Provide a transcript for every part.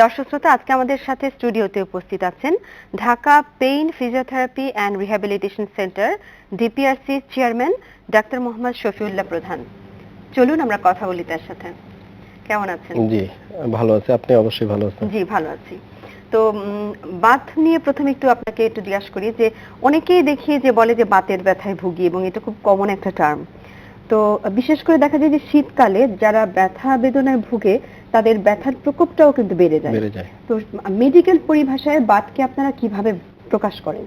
দর্শক শ্রোতা আজকে আমাদের সাথে স্টুডিওতে উপস্থিত আছেন Dhaka pain physiotherapy and rehabilitation centre DPRC chairman doctor Mohammad Shafiullah Pradhan. চলুন আমরা কথা বলি তার সাথে। কেমন আছেন? জি ভালো আছি। আপনি অবশ্যই ভালো আছেন? জি ভালো আছি। তো বাত নিয়ে প্রথমে একটু আপনাকে একটু জিজ্ঞাসা করি যে অনেকেই দেখি যে বলে যে বাতের ব্যথায় ভুগি এবং এটা খুব কমন একটা টার্ম তো বিশেষ করে দেখা যায় যে শীতকালে যারা ব্যথা বেদনায় ভুগে তাদের ব্যথার প্রকোপটাও কিন্তু বেড়ে যায়। তো মেডিকেল পরিভাষায় বাতকে আপনারা কীভাবে প্রকাশ করেন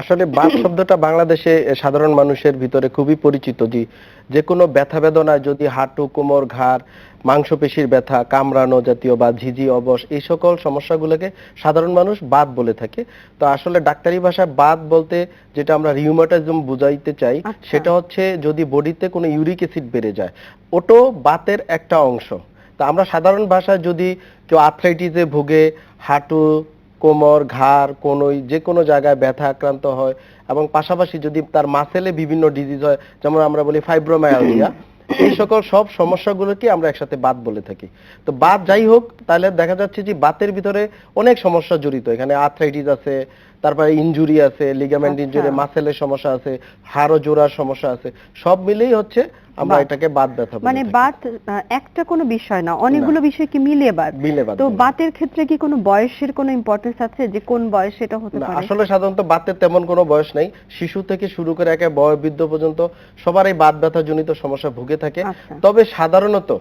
আসলে বাত শব্দটা বাংলাদেশে সাধারণ মানুষের ভিতরে খুবই পরিচিত যে যে কোনো ব্যথা বেদনায় যদি হাঁটু কোমর ঘাড় মাংসপেশির ব্যথা কামড়ানো জাতীয় বা ঝিঝি অবশ এই সকল সমস্যাগুলোকে সাধারণ মানুষ বাত বলে থাকে। তো আসলে ডাক্তারি ভাষায় বাদ বলতে যেটা আমরা রিউমাটিজম বুঝাইতে চাই আচ্ছা। সেটা হচ্ছে যদি বডিতে কোনো ইউরিক অ্যাসিড বেড়ে যায় ওটো বাতের একটা অংশ। তা আমরা সাধারণ ভাষায় যদি কেউ আর্থ্রাইটিসে ভুগে হাঁটু কোমর ঘাড় কোনোই যে কোনো জায়গায় ব্যথা আক্রান্ত হয় এবং পাশাপাশি যদি তার মাসেলে বিভিন্ন ডিজিজ হয় যেমন আমরা বলি ফাইব্রোমায়ালজিয়া এই সকল সব সমস্যাগুলোকে আমরা একসাথে বাত বলে থাকি। তো বাত যাই হোক তাহলে দেখা যাচ্ছে যে বাতের ভিতরে অনেক সমস্যা জড়িত। এখানে আর্থ্রাইটিস আছে তারপরে ইনজুরি আছে লিগামেন্ট আচ্ছা। ইনজুরি মাসেলের সমস্যা আছে হাড় জোড়ার সমস্যা আছে। সব মিলেই হচ্ছে আমরা এটাকে বাত ব্যথা মানে। বাত একটা কোনো বিষয় না অনেকগুলো বিষয় কি মিলিয়ে বাত? বাত তো বাতের ক্ষেত্রে কি কোনো বয়সের কোনো ইম্পর্টেন্স আছে যে কোন বয়সে এটা হতে পারে? আসলে সাধারণত বাতের তেমন কোনো বয়স নাই। শিশু থেকে শুরু করে একে বৃদ্ধ পর্যন্ত সবারই বাত ব্যথা জনিত সমস্যা ভুগে থাকে। আচ্ছা। তবে সাধারণত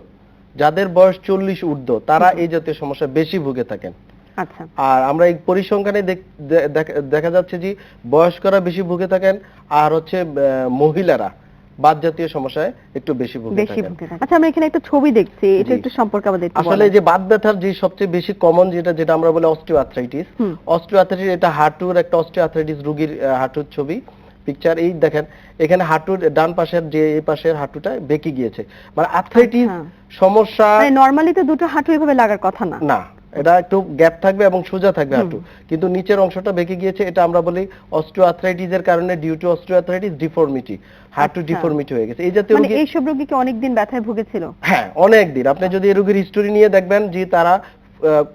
যাদের বয়স চল্লিশ ঊর্ধ্ব তারা এই জাতীয় সমস্যা বেশি ভুগে থাকেন। আচ্ছা। আর আমরা এই পরিসংখ্যানে দেখ- যাচ্ছে যে বয়স্করা বেশি ভুগে থাকেন আর হচ্ছে মহিলারা। বাত জাতীয় সমস্যায় একটু বেশি ভুগে থাকেন। আচ্ছা আমরা এখানে একটা ছবি দেখছি এটা একটু সম্পর্কে আমাদের আসলে যে বাত ব্যথার যে সবচেয়ে বেশি কমন যেটা যেটা আমরা বলি অস্টিওআর্থ্রাইটিস অস্টিওআর্থ্রাইটিস এটা হাঁটুর একটা অস্টিওআর্থ্রাইটিস রোগীর হাঁটুর ছবি পিকচার এই দেখেন এখানে হাঁটুর ডান পাশের যে এই পাশের হাঁটুটা বেঁকে গিয়েছে। মানে আর্থ্রাইটিস। সমস্যা মানে নরমালি তো দুটো হাঁটু এভাবে লাগার কথা না। না। এটা একটু গ্যাপ থাকবে এবং সোজা থাকবে একটু কিন্তু নিচের অংশটা বেঁকে গিয়েছে এটা আমরা বলি অস্টিওআর্থ্রাইটিস এর কারণে ডিউ টু অস্টিওআর্থ্রাইটিস ডিফর্মিটি হাঁটু টু ডিফর্মিটি হয়ে গেছে। এই জাতীয় মানে রোগী এইসব রোগী কি অনেক দিন ব্যথায় ভুগেছিল? হ্যাঁ অনেক দিন আপনি যদি এই রোগীর হিস্টোরি নিয়ে দেখবেন যে তারা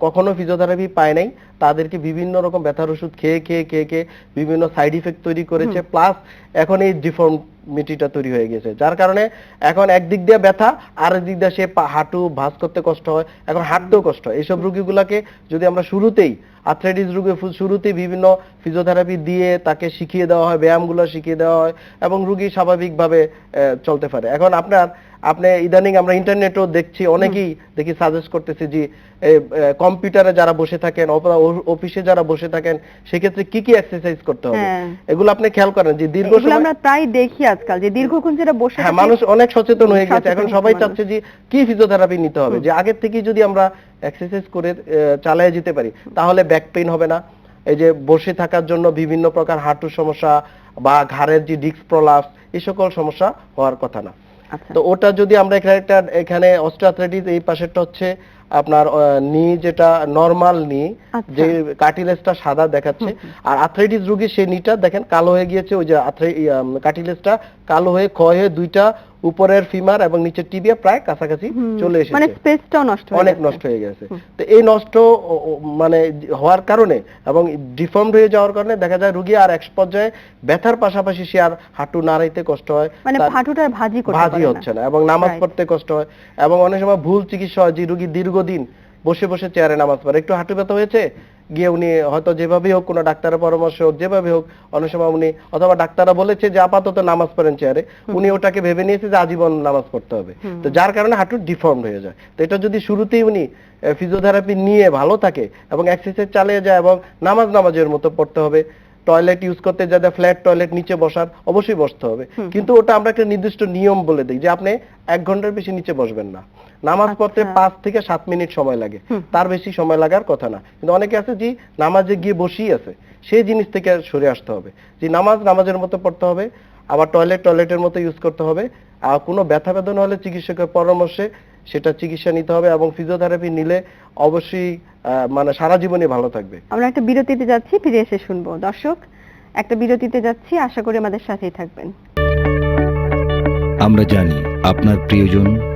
কখনো ফিজিওথেরাপি পায় নাই। তাদেরকে বিভিন্ন রকম ব্যথার ওষুধ খেয়ে খেয়ে খেয়ে খেয়ে বিভিন্ন সাইড ইফেক্ট তৈরি করেছে। প্লাস এখন এই ডিফর্মিটিটা তৈরি হয়ে গেছে। যার কারণে এখন একদিক দিয়ে ব্যথা আর দিক দিয়ে সে হাঁটু ভাঁজ করতে কষ্ট হয়। এখন হাঁটতেও কষ্ট হয়। এইসব রোগীগুলাকে যদি আমরা শুরুতেই আর্থ্রাইটিস রোগে শুরুতেই বিভিন্ন ফিজিওথেরাপি দিয়ে তাকে শিখিয়ে দেওয়া হয় ব্যায়ামগুলো শিখিয়ে দেওয়া হয় এবং রোগী স্বাভাবিকভাবে আহ, চলতে পারে। এখন আপনার আপনি ইদানিং আমরা ইন্টারনেটেও দেখছি অনেকেই দেখি সাজেস্ট করতেছে যে কম্পিউটারে যারা বসে থাকেন অথবা অফিসে যারা বসে থাকেন সেক্ষেত্রে কি কি এক্সারসাইজ করতে হবে? হ্যাঁ। এগুলো আপনি খেয়াল করেন যে দীর্ঘ সময় আমরা প্রায় দেখি আজকাল যে দীর্ঘক্ষণ যেটা বসে হ্যাঁ মানুষ অনেক সচেতন হয়ে গেছে। এখন সবাই। চাচ্ছে যে কি ফিজিওথেরাপি নিতে হবে? যে আগের থেকেই যদি আমরা এক্সারসাইজ করে চালিয়ে যেতে পারি তাহলে ব্যাক পেইন হবে না। এই যে বসে থাকার জন্য বিভিন্ন প্রকার হাঁটুর সমস্যা বা ঘাড়ের যে ডিস্ক প্রলাপস এই সকল সমস্যা হওয়ার কথা না। তো ওটা যদি আমরা এখানে একটা এখানে অস্টিওআর্থ্রাইটিস এই পাশেরটা হচ্ছে আপনার নি যেটা নরমাল নি আচ্ছা। যে কার্টিলেজটা সাদা দেখাচ্ছে। আর আর্থ্রাইটিস রোগী সেই নিটা দেখেন কালো হয়ে গিয়েছে ওই যে কার্টিলেজটা কালো হয়ে ক্ষয় হয়ে দুইটা উপরের ফিমার এবং নিচের টিবিয়া প্রায় কাছাকাছি চলে এসেছে। মানে স্পেসটাও নষ্ট অনেক নষ্ট হয়ে গেছে। তো এই নষ্ট মানে হওয়ার কারণে এবং ডিফর্মড হয়ে যাওয়ার কারণে দেখা যায় রোগী আর এক পর্যায়ে ব্যথার পাশাপাশি সে আর হাঁটু নাড়াইতে কষ্ট হয়। মানে হাঁটুটার ভাজি করতে ভাজি হচ্ছে না এবং নামাজ পড়তে কষ্ট হয় এবং অনেক সময় ভুল চিকিৎসা হয় যে রোগী দীর্ঘদিন বসে বসে চেয়ারে নামাজ পড়ে। একটু হাঁটু ব্যথা হয়েছে? গিয়ে উনি হয়তো যেভাবেই হোক কোনো ডাক্তারের পরামর্শ হোক যেভাবে হোক অনেক সময় উনি অথবা ডাক্তাররা বলেছে যে আপাতত নামাজ পড়েন চেয়ারে। উনি ওটাকে ভেবে নিয়েছে যে আজীবন নামাজ পড়তে হবে। তো যার কারণে হাঁটু ডিফর্ম হয়ে যায়। তো এটা যদি শুরুতেই উনি ফিজিওথেরাপি নিয়ে ভালো থাকে এবং এক্সারসাইজ চালিয়ে যায় এবং নামাজ নামাজের মতো পড়তে হবে টয়লেট ইউজ করতে যাতে ফ্ল্যাট টয়লেট নিচে বসার অবশ্যই বসতে হবে। কিন্তু ওটা আমরা একটা নির্দিষ্ট নিয়ম বলে দিই যে আপনি এক ঘণ্টার বেশি নিচে বসবেন না। নামাজ পড়তে আচ্ছা। পাঁচ থেকে সাত মিনিট সময় লাগে। তার বেশি সময় লাগার কথা না। কিন্তু অনেকে আছে যে নামাজে গিয়ে বসেই আছে। সেই জিনিস থেকে সরে আসতে হবে। যে নামাজ নামাজের মতো পড়তে হবে আবার টয়লেট টয়লেটের মতো ইউজ করতে হবে। আর কোনো ব্যথা বেদনা হলে চিকিৎসকের পরামর্শে সেটা চিকিৎসা নিতে হবে এবং ফিজিওথেরাপি নিলে অবশ্যই আহ, মানে সারা জীবনই ভালো থাকবে। আমরা একটা বিরতিতে যাচ্ছি ফিরে এসে শুনব। দর্শক একটা বিরতিতে যাচ্ছি আশা করি আমাদের সাথেই থাকবেন। আমরা জানি আপনার প্রিয়জন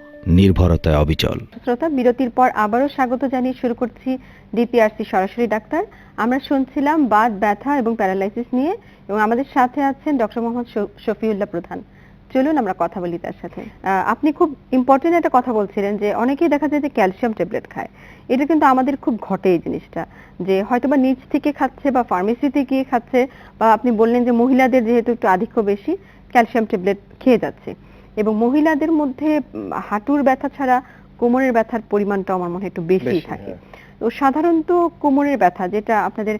নির্ভরতায় অবিচল। শ্রোতা, বিরতির পর আবারও স্বাগত জানিয়ে শুরু করছি ডিপিআরসি সরাসরি ডাক্তার। আমরা শুনছিলাম বাত, ব্যথা এবং প্যারালাইসিস নিয়ে এবং আমাদের সাথে আছেন ডক্টর মোহাম্মদ শফিউল্লাহ প্রধান। চলুন আমরা কথা বলি তার সাথে। আপনি খুব ইম্পর্টেন্ট একটা কথা বলছিলেন যে অনেকেই দেখা যায় যে ক্যালসিয়াম ট্যাবলেট খায়। এটা কিন্তু আমাদের খুব ঘটে এই জিনিসটা, যে হয়তোবা নিচ থেকে খাচ্ছে বা ফার্মেসিতে গিয়ে খাচ্ছে বা আপনি বললেন যে মহিলাদের যেহেতু একটু আধিক্য বেশি, ক্যালসিয়াম ট্যাবলেট খেয়ে যাচ্ছে। এবং মহিলাদের মধ্যে হাঁটুর ব্যথা ছাড়া কোমরের ব্যথার পরিমাণটা আমার মনে হয় একটু বেশি থাকে। হ্যাঁ। তো সাধারণত কোমরের ব্যথা যেটা আপনাদের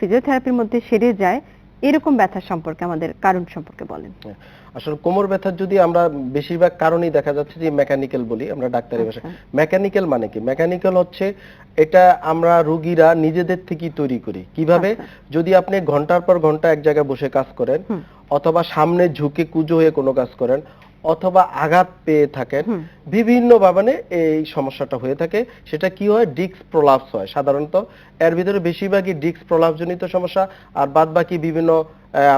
ফিজিওথেরাপির মধ্যে সেরে যায় এরকম ব্যথা সম্পর্কে আমাদের কারণ সম্পর্কে বলেন। আসলে কোমর ব্যথার যদি আমরা বেশিরভাগ কারণেই দেখা যাচ্ছে যে মেকানিক্যাল বলি আমরা ডাক্তারি ভাষায়। আচ্ছা। মেকানিক্যাল মানে কি? মেকানিক্যাল হচ্ছে এটা আমরা রোগীরা নিজেদের থেকেই তৈরি করি। কীভাবে? আচ্ছা। যদি আপনি ঘণ্টার পর ঘণ্টা এক জায়গায় বসে কাজ করেন অথবা সামনে ঝুঁকে কুজো হয়ে কোনো কাজ করেন অথবা আঘাত পেয়ে থাকেন বিভিন্ন ভাবে এই সমস্যাটা হয়ে থাকে। সেটা কি হয়? ডিস্ক প্রলাপস হয়। সাধারণত এর ভিতরে বেশিরভাগই ডিস্ক প্রলাপস জনিত সমস্যা। আর বাদ বাকি বিভিন্ন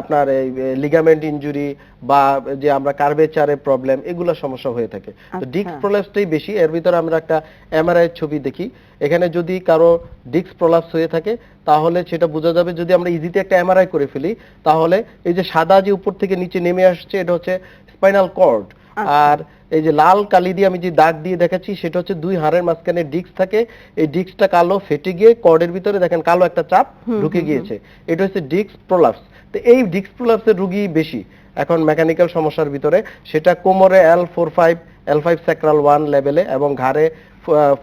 আপনার এই লিগামেন্ট ইনজুরি বা যে আমরা কার্ভেচারে প্রবলেম এগুলো সমস্যা হয়ে থাকে। তো আচ্ছা। ডিস্ক প্রলাপসটাই বেশি। এর ভিতরে আমরা একটা এমআরআই ছবি দেখি। এখানে যদি কারও ডিস্ক প্রলাপস হয়ে থাকে তাহলে সেটা বোঝা যাবে যদি আমরা ইজিতে একটা এমআরআই করে ফেলি তাহলে এই যে সাদা যে উপর থেকে নিচে নেমে আসছে এটা হচ্ছে স্পাইনাল কর্ড। আচ্ছা। আর এই যে লাল কালি দিয়ে আমি যে দাগ দিয়ে দেখাচ্ছি সেটা হচ্ছে দুই হাড়ের মাঝখানে ডিস্ক থাকে। এই ডিস্কটা কালো ফেটে গিয়ে কর্ডের ভিতরে দেখেন কালো একটা চাপ ঢুকে গিয়েছে। এটা হচ্ছে ডিস্ক প্রলাপস। তো এই ডিস্ক প্রলাপসের রুগী বেশি এখন মেকানিক্যাল সমস্যার ভিতরে। সেটা কোমরে L four five L five sacral one লেভেলে এবং ঘাড়ে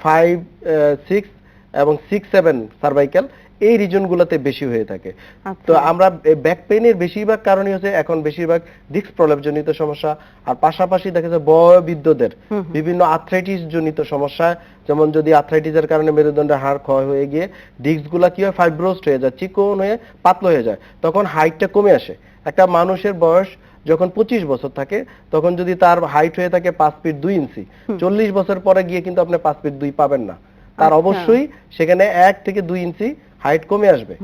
ফাইভ সিক্স এবং সিক্স সেভেন সার্ভাইকাল এই রিজনগুলোতে বেশি হয়ে থাকে। আচ্ছা। তো আমরা ব্যাক পেইনের বেশিরভাগ কারণই হচ্ছে এখন বেশিরভাগ ডিস্ক প্রলেপ জনিত সমস্যা। আর পাশাপাশি দেখা যায় বয়োবৃদ্ধদের বিভিন্ন আর্থ্রাইটিস জনিত সমস্যা। যেমন যদি আর্থ্রাইটিসের কারণে মেরুদণ্ডের হাড় ক্ষয় হয়ে গিয়ে ডিস্কগুলা কি হয় ফাইব্রোস্ট হয়ে যায় চিকন হয়ে পাতলা হয়ে যায় তখন হাইটটা কমে আসে। একটা মানুষের বয়স যখন পঁচিশ বছর থাকে তখন যদি তার হাইট হয়ে থাকে পাঁচ ফিট দুই ইঞ্চি। চল্লিশ বছর পরে গিয়ে কিন্তু আপনি পাঁচ ফিট দুই পাবেন না। তার আচ্ছা। অবশ্যই সেখানে এক থেকে দুই ইঞ্চি হাইট কমে আসবে।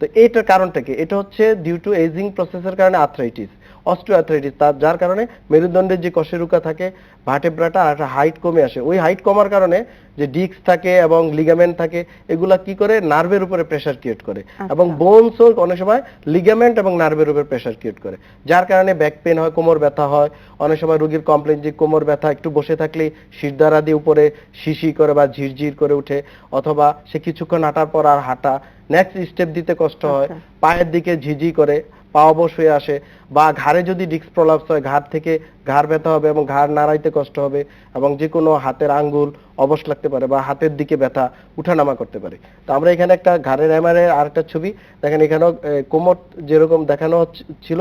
তো এইটার কারণটা কি? এটা হচ্ছে ডিউ টু এজিং প্রসেসের কারণে আর্থ্রাইটিস অস্টিওআর্থ্রাইটিস তার যার কারণে মেরুদণ্ডের যে কশেরুকা থাকে ভাটেব্রাটা আর একটা হাইট কমে আসে। ওই হাইট কমার কারণে যে ডিস্ক থাকে এবং লিগামেন্ট থাকে এগুলা কি করে? নার্ভের উপরে প্রেসার ক্রিয়েট করে। এবং বোনসও অনেক সময় লিগামেন্ট এবং নার্ভের উপরে প্রেসার ক্রিয়েট করে। যার কারণে ব্যাক পেন হয় কোমর ব্যথা হয়। অনেক সময় রোগীর কমপ্লেন যে কোমর ব্যথা একটু বসে থাকলেই শিরদাঁড়া দিয়ে উপরে শিশি করে বা ঝিরঝির করে উঠে অথবা সে কিছুক্ষণ হাঁটার পর আর হাঁটা। নেক্সট স্টেপ দিতে কষ্ট হয়। আচ্ছা। পায়ের দিকে ঝিঝি করে। পা অবশ হয়ে আসে বা ঘাড়ে যদি ডিস্ক প্রলাপস হয় ঘাড় থেকে ঘাড় ব্যথা হবে এবং ঘাড় নাড়াইতে কষ্ট হবে এবং যে কোনো হাতের আঙ্গুল অবশ লাগতে পারে বা হাতের দিকে ব্যথা উঠানামা করতে পারে। তো আমরা এখানে একটা ঘাড়ের এমআরআই আর একটা ছবি দেখেন এখানেও কোমর যেরকম দেখানো ছিল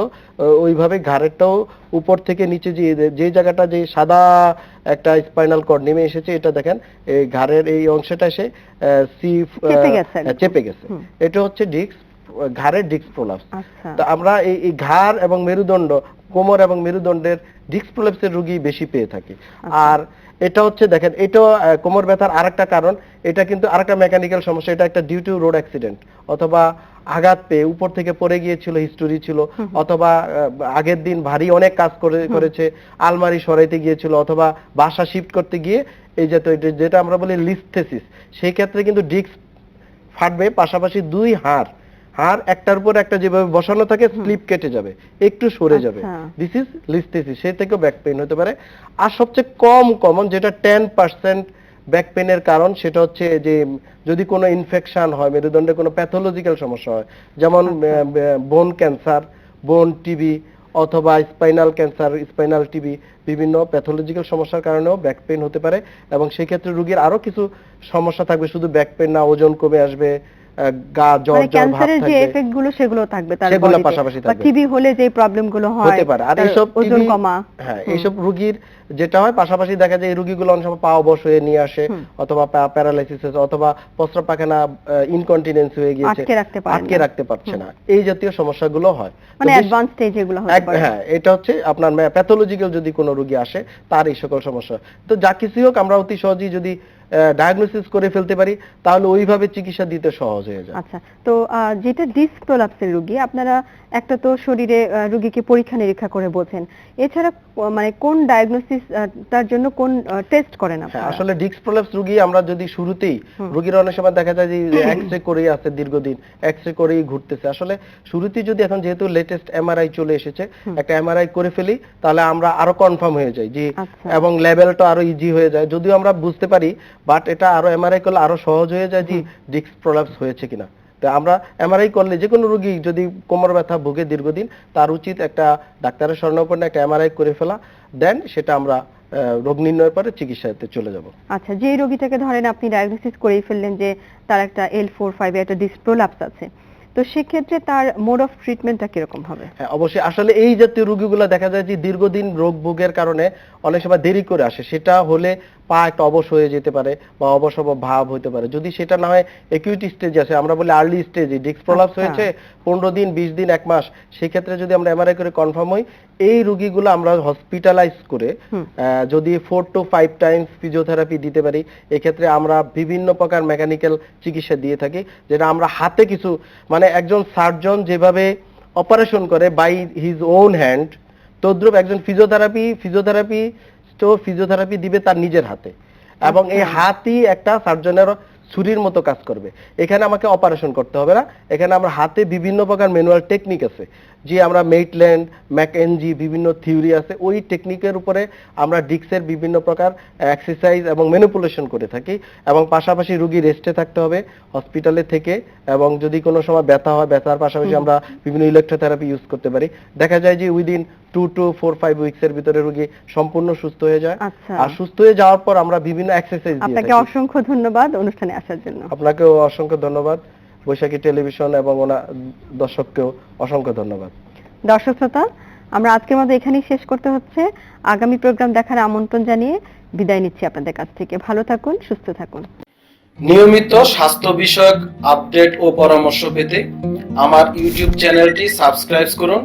ওইভাবে ঘাড়েরটাও উপর থেকে নিচে যে যে জায়গাটা যে সাদা একটা স্পাইনাল কর্ড নেমে এসেছে এটা দেখেন এই ঘাড়ের এই অংশটা এসে সি চেপে গেছে। এটা হচ্ছে ডিস্ক ঘাড়ের ডিস্ক প্রলাপস আচ্ছা। তো আমরা এই এই ঘাড় এবং মেরুদণ্ড কোমর এবং মেরুদণ্ডের ডিস্ক প্রলেপসের রোগী বেশি পেয়ে থাকি। আর এটা হচ্ছে দেখেন এটা কোমর ব্যথার আরেকটা কারণ। এটা কিন্তু আরেকটা মেকানিক্যাল সমস্যা এটা একটা ডিউ টু রোড অ্যাক্সিডেন্ট অথবা আঘাত পেয়ে উপর থেকে পড়ে গিয়েছিল হিস্টোরি ছিল অথবা আগের দিন ভারী অনেক কাজ করে করেছে আলমারি সরাইতে গিয়েছিল অথবা বাসা শিফট করতে গিয়ে এই যে তো যেটা আমরা বলি লিস্থেসিস সেই ক্ষেত্রে কিন্তু ডিস্ক ফাটবে পাশাপাশি দুই হাড়। হাড় একটার উপর একটা যেভাবে বসানো থাকে স্লিপ কেটে যাবে একটু সরে যাবে। দিস ইজ লিস্থেসিস সে থেকেও ব্যাক পেইন হতে পারে। আর সবচেয়ে কম কমন যেটা টেন পার্সেন্ট ব্যাক পেইনের কারণ সেটা হচ্ছে যে যদি কোনো ইনফেকশন হয় মেরুদণ্ডে কোনো প্যাথোলজিক্যাল সমস্যা হয় যেমন বোন ক্যান্সার বোন টিবি অথবা স্পাইনাল ক্যান্সার স্পাইনাল টিবি বিভিন্ন প্যাথোলজিক্যাল সমস্যার কারণেও ব্যাক পেইন হতে পারে। এবং সেই ক্ষেত্রে রোগীর আরও কিছু সমস্যা থাকবে শুধু ব্যাক পেইন না ওজন কমে আসবে গা জ্বর মানে জ্বর ভাব যে এফেক্টগুলো সেগুলো থাকবে তার সেগুলো পাশাপাশি থাকবে। টিবি হলে যে প্রবলেমগুলো হয় হতে পারে। আর এইসব ওজন কমা। হ্যাঁ। এইসব রোগীর যেটা হয় পাশাপাশি দেখা যায় এই রোগীগুলো অনেক সময় পা অবশ হয়ে নিয়ে আসে অথবা প্যারালাইসিস অথবা প্রস্রাব পায়খানা ইনকন্টিনেন্স হয়ে গিয়েছে আটকে রাখতে পারছে না। এই জাতীয় সমস্যাগুলো হয়। মানে অ্যাডভান্স স্টেজ এগুলো পারে। হ্যাঁ এটা হচ্ছে আপনার প্যাথোলজিক্যাল যদি কোনো রোগী আসে তার এই সকল সমস্যা। তো যা কিছু হোক আমরা অতি সহজেই যদি ডায়াগনোসিস করে ফেলতে পারি তাহলে ওইভাবে চিকিৎসা দিতে সহজ হয়ে যায়। আচ্ছা তো যেটা ডিস্ক প্রলাপসের রোগী আপনারা একটা তো শরীরে রোগীকে পরীক্ষা নিরীক্ষা করে বোঝেন এছাড়া মানে কোন ডায়াগনোসিস তার জন্য কোন টেস্ট করেন হ্যাঁ আপনারা? আসলে ডিস্ক প্রলাপস রোগী আমরা যদি শুরুতেই রোগীর অনেক সময় দেখা যায় যে এক্স রে করেই আছে দীর্ঘদিন এক্স রে করেই ঘুরতেছে। আসলে শুরুতেই যদি এখন যেহেতু লেটেস্ট এমআরআই চলে এসেছে। একটা এমআরআই করে ফেলি তাহলে আমরা আরও কনফার্ম হয়ে যাই যে আচ্ছা। এবং লেভেলটা আরও ইজি হয়ে যায়। যদিও আমরা বুঝতে পারি বাট এটা আরও এমআরআই করলে আরও সহজ হয়ে যায় যে ডিস্ক প্রলাপস হয়েছে কিনা। তো আমরা এমআরআই করলে যে কোনো রোগী যদি কোমর ব্যথা ভোগে দীর্ঘদিন তার উচিত একটা ডাক্তারের স্বর্ণপন্ন একটা এমআরআই করে ফেলা। দেন সেটা আমরা রোগ নির্ণয়ের পরে চিকিৎসাতে চলে যাব। আচ্ছা যে রোগীটাকে ধরেন আপনি ডায়াগনোসিস করেই ফেললেন যে তার একটা এল ফোর ফাইভ একটা ডিস্ক প্রলাপস আছে তো সেক্ষেত্রে তার মোড অফ ট্রিটমেন্টটা কীরকম হবে? হ্যাঁ অবশ্যই। আসলে এই জাতীয় রোগীগুলো দেখা যায় যে দীর্ঘদিন রোগ ভোগের কারণে অনেক সময় দেরি করে আসে। সেটা হলে পা একটা অবশ হয়ে যেতে পারে বা অবশ ভাব হতে পারে যদি সেটা না হয় একিউটি স্টেজে আসে আমরা বলি আর্লি স্টেজে ডিস্ক প্রলাপস। হয়েছে পনেরো দিন বিশ দিন এক মাস সেক্ষেত্রে যদি আমরা এমআরআই করে কনফার্ম হই এই রোগীগুলো আমরা হসপিটালাইজ করে যদি four to five times physiotherapy দিতে পারি এক্ষেত্রে আমরা বিভিন্ন প্রকার মেকানিক্যাল চিকিৎসা দিয়ে থাকি যেটা আমরা হাতে কিছু মানে একজন সার্জন যেভাবে অপারেশন করে বাই হিজ ওন হ্যান্ড তদ্রুপ একজন ফিজিওথেরাপি ফিজিওথেরাপি তো ফিজিওথেরাপি দিবে তার নিজের হাতে। এবং এই আচ্ছা। হাতই একটা সার্জনের ছুরির মতো কাজ করবে। এখানে আমাকে অপারেশন করতে হবে না। এখানে আমার হাতে বিভিন্ন প্রকার ম্যানুয়াল টেকনিক আছে। যে আমরা মেটল্যান্ড ম্যাকএনজি বিভিন্ন থিওরি আছে ওই টেকনিকের উপরে আমরা ডিক্সের বিভিন্ন প্রকার এক্সারসাইজ এবং ম্যানিপুলেশন করে থাকি এবং পাশাপাশি রুগী রেস্টে থাকতে হবে হসপিটালে থেকে এবং যদি কোনো সময় ব্যথা হয় ব্যথার পাশাপাশি আমরা বিভিন্ন ইলেকট্রোথেরাপি ইউজ করতে পারি। দেখা যায় যে within two to four five weeks এর ভিতরে রুগী সম্পূর্ণ সুস্থ হয়ে যায় আচ্ছা। আর সুস্থ হয়ে যাওয়ার পর আমরা বিভিন্ন এক্সারসাইজ দিয়ে আপনাকে অসংখ্য ধন্যবাদ অনুষ্ঠানে আসার জন্য। আপনাকেও অসংখ্য ধন্যবাদ। বৈশাখী টেলিভিশন এবং ওনা দর্শককেও অসংখ্য ধন্যবাদ। দর্শক শ্রোতা আমরা আজকের মতো এখানেই শেষ করতে হচ্ছে। আগামী প্রোগ্রাম দেখার আমন্ত্রণ জানিয়ে বিদায় নিচ্ছি আপনাদের কাছ থেকে। ভালো থাকুন সুস্থ থাকুন। নিয়মিত স্বাস্থ্য বিষয়ক আপডেট ও পরামর্শ পেতে আমার ইউটিউব চ্যানেলটি সাবস্ক্রাইব করুন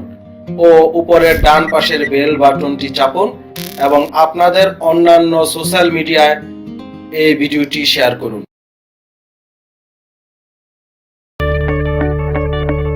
ও উপরের ডান পাশের বেল বাটনটি চাপুন এবং আপনাদের অন্যান্য সোশ্যাল মিডিয়ায় এই ভিডিওটি শেয়ার করুন।